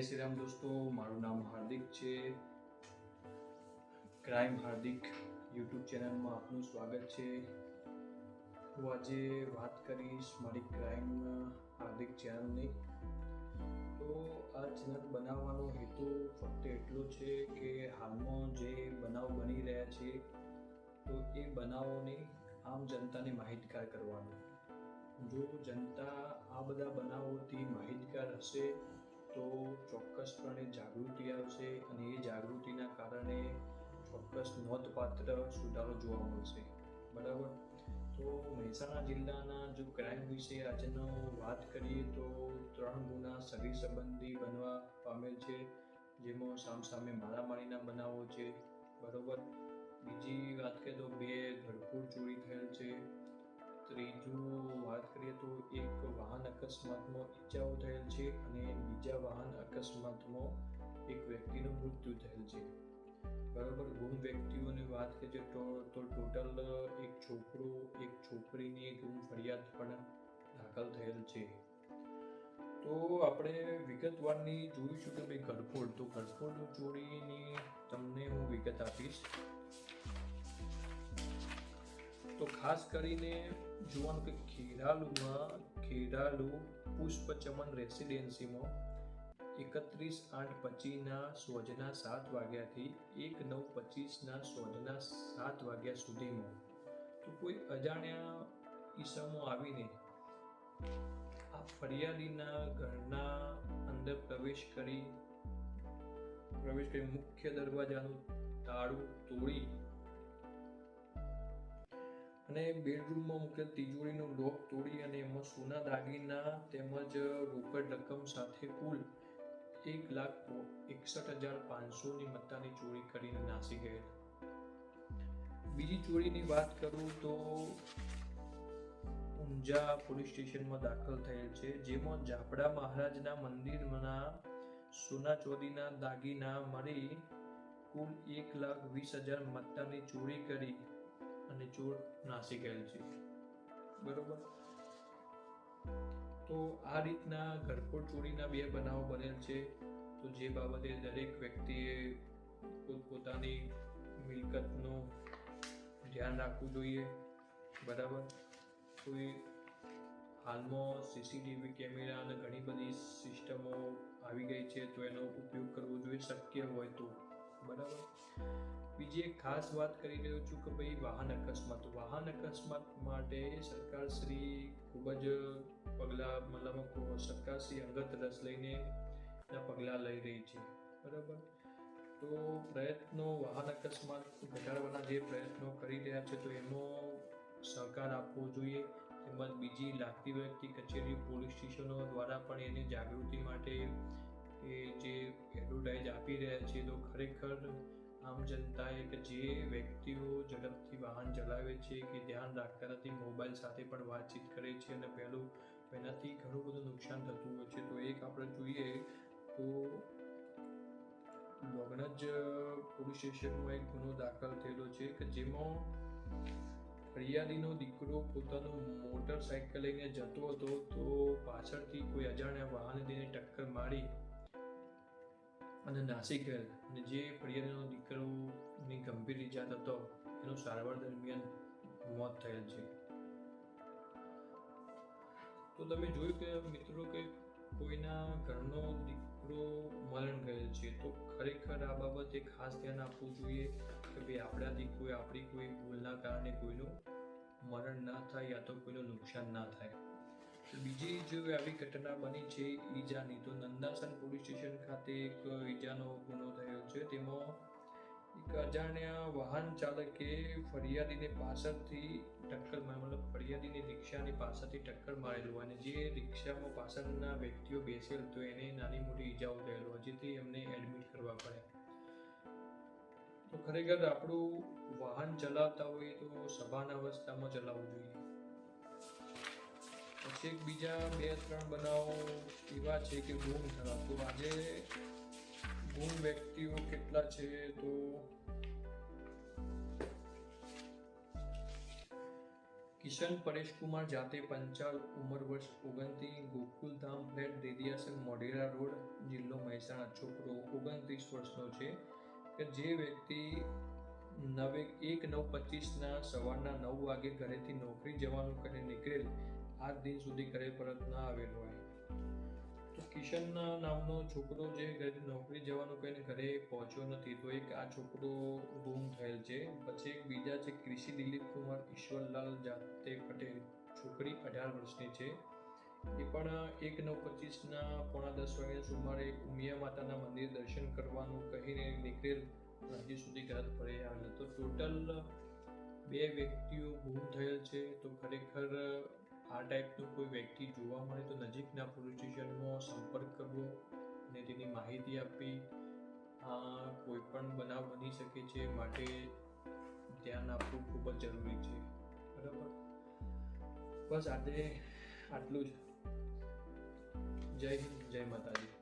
જય શ્રી રામ દોસ્તો, મારું નામ હાર્દિક છે. ક્રાઇમ હાર્દિક યુટ્યુબ ચેનલમાં આપનું સ્વાગત છે. હું આજે વાત કરીશ મારી ક્રાઇમ હાર્દિક ચેનલની તો આ ચેનલ બનાવવાનો હેતુ ફક્ત એટલો છે કે હાલમાં જે બનાવ બની રહ્યા છે, તો એ બનાવોની આમ જનતાને માહિતગાર કરવાનો. જો જનતા આ બધા બનાવોથી માહિતગાર હશે તો ચોક્કસપણે જાગૃતિ આવશે અને એ જાગૃતિના કારણે ચોક્કસ નોંધપાત્ર સુધારો જોવા મળશે. બરાબર? તો મહેસાણા જિલ્લાના જો ક્રાઇમ વિશે આજનો વાત કરીએ તો ત્રણ ગુના સગી સંબંધી બનવા પામેલ છે. જેમાં સામસામે મારામારીના બનાવો છે. બરાબર? બીજી વાત કરીએ તો બે ઘરફોડ ચોરી થયેલ છે. ત્રીજું વાત કરીએ તો એક અકસ્માતમાં ઈજાઓ થયેલ છે અને બીજા વાહન અકસ્માતમાં એક વ્યક્તિનું મૃત્યુ થયેલ છે. બરાબર, ગુમ વ્યક્તિઓની વાત કે તો તો ટોટલ એક છોકરો, એક છોકરીની ગુમ ફરિયાદ પણ દાખલ થયેલ છે. તો આપણે વિગતવારની જોઈશું કે ભાઈ ઘરફોડ, તો ઘરફોડ ચોરીની તમને હું વિગત આપીશ. તો ખાસ કરીને જોવાનું કે ખેરાલુમાં ખેરાલુ પુષ્પચમન રેસિડેન્સીમાં એકત્રીસ આઠ પચીસના સોજના સાત વાગ્યાથી એક નવ પચીસના સોજના સાત વાગ્યા સુધીમાં. તો કોઈ અજાણ્યા ઈસમો આવીને આ ફરિયાદીના ઘરના અંદર પ્રવેશ કરી પ્રવેશ કરી મુખ્ય દરવાજાનું તાળું તોડી અને બેડરૂમમાં મૂકેલ તિજોરીનો લોક તોડી અને એમાં સોના દાગીના તેમજ રોકડ રકમ સાથે કુલ એક લાખ એકસઠ હજાર પાંચસોની મત્તાની ચોરી કરીને નાસી ગયેલા. બીજી ચોરીની વાત કરું તો ઊંઝા પોલીસ સ્ટેશનમાં દાખલ થયેલ છે, જેમાં જાપડા મહારાજના મંદિરના સોના ચોરીના દાગીના મળી કુલ એક લાખ વીસ હજાર મત્તાની ચોરી કરી અને ચોર નાસી ગયેલ છે. બરોબર? તો આ રીતના ઘરફોડ ચોરીના બે બનાવો બનેલ છે. તો જે બાબતે દરેક વ્યક્તિએ પોતપોતાની મિલકતનું ધ્યાન રાખવું જોઈએ. બરાબર? કોઈ હાલમાં સીસીટીવી કેમેરા અને ઘણી બધી સિસ્ટમો આવી ગઈ છે, તો એનો ઉપયોગ કરવો જોઈએ. શક્ય હોય તો. બરાબર? બીજી એક ખાસ વાત કરી રહ્યો છું કે ભાઈ વાહન અકસ્માત. વાહન અકસ્માત માટે સરકાર શ્રી ખૂબ જ પગલાં, મતલબ સરકાર શ્રી અંગત રસ લઈને પગલાં લઈ રહી છે. બરાબર? તો પ્રયત્નો વાહન અકસ્માત ઘટાડવાના જે પ્રયત્નો કરી રહ્યા છે તો એનો સહકાર આપવો જોઈએ. તેમજ બીજી લાગતી વ્યક્તિ કચેરી, પોલીસ સ્ટેશનો દ્વારા પણ એની જાગૃતિ માટે એ જે એડવર્ટાઇઝ આપી રહ્યા છે, તો ખરેખર આમ જનતાએ કે જે વ્યક્તિઓ ઝડપથી વાહન ચલાવે છે કે ધ્યાન રાખતા નથી મોબાઈલ સાથે પણ વાતચીત કરે છે અને પહેલું એનાથી ઘણું બધું નુકસાન થતું હોય છે. તો એક આપણે જોઈએ તો લોગણજ પોલીસ સ્ટેશનમાં એક ગુનો દાખલ થયેલો છે કે જેમાં ફરિયાદીનો દીકરો પોતાનું મોટરસાયકલ લઈને જતો હતો, તો પાછળથી કોઈ અજાણ્યા વાહને તેને ટક્કર મારી અને નાસી ગયેલ અને જે ફરિયાદીનો દીકરોની ગંભીર ઇજા હતો, એનું સારવાર દરમિયાન મોત થયેલ છે. તો તમે જોયું કે મિત્રો કે કોઈના ઘરનો દીકરો મરણ ગયેલ છે. તો ખરેખર આ બાબતે ખાસ ધ્યાન આપવું જોઈએ કે ભાઈ આપણા કોઈ આપણી કોઈ ભૂલના કારણે કોઈનું મરણ ના થાય, યા તો કોઈનું નુકસાન ના થાય. બીજી જો આવી ઘટના બની છે, ઈજાની, તો નંદાસન પોલીસ સ્ટેશન ખાતે એક ઈજાનો ગુનો થયો છે. તેમાં એક અજાણ્યા વાહન ચાલકે ફરિયાદીને પાછળથી ટક્કર મતલબ ફરિયાદીની રિક્ષાની પાછળથી ટક્કર મારેલું અને જે રિક્ષામાં પાછળના વ્યક્તિઓ બેસેલ, તો એને નાની મોટી ઈજાઓ થયેલો જેથી એમને એડમિટ કરવા પડે. તો ખરેખર આપણું વાહન ચલાવતા હોઈએ તો સભાન અવસ્થામાં ચલાવવું જોઈએ. પછી બીજા બે, ત્રણ બનાવો એવા છે કે ગુમ થયા તો આજે ગુમ વ્યક્તિઓ કેટલા છે તો કિશન પરેશકુમાર જાતે પંચાલ, ઉંમર વર્ષ ઓગણત્રીસ ગોકુલધામ ફ્લેટ દેદિયાસન મોઢેરા રોડ, જિલ્લો મહેસાણા. છોકરો ઓગણત્રીસ વર્ષનો છે કે જે વ્યક્તિ નવે, એક નવ પચીસના સવારના નવ વાગે ઘરેથી નોકરી જવાનું કરીને નીકળેલ આજ દિન સુધી ઘરે પરત ના આવેલો હોય. તો કિશન નામનો છોકરો જે નોકરી જવાનું કહીને ઘરે પહોંચ્યો નથી, તો એક આ છોકરો ગુમ થયેલ છે. પછી એક બીજા છે, કૃષિ દિલીપ કુમાર ઈશ્વરલાલ જાતે પટેલ, છોકરી અઢાર વર્ષની છે. એ પણ એક નવ પચીસના પોણા દસ વાગ્યા સુમારે ઉમિયા માતાના મંદિર દર્શન કરવાનું કહીને નીકળેલ હજી સુધી ઘર ફરે આવેલ તો ટોટલ બે વ્યક્તિઓ ગુમ થયેલ છે. તો ખરેખર આ ટાઈપનું કોઈ વ્યક્તિ જોવા મળે તો નજીકના પોલીસ સંપર્ક કરવો અને તેની માહિતી આપવી કોઈ પણ બનાવ બની શકે છે માટે ધ્યાન આપવું ખૂબ જ જરૂરી છે. બરાબર? બસ આજે આટલું જ. જય હિન્દ, જય માતાજી.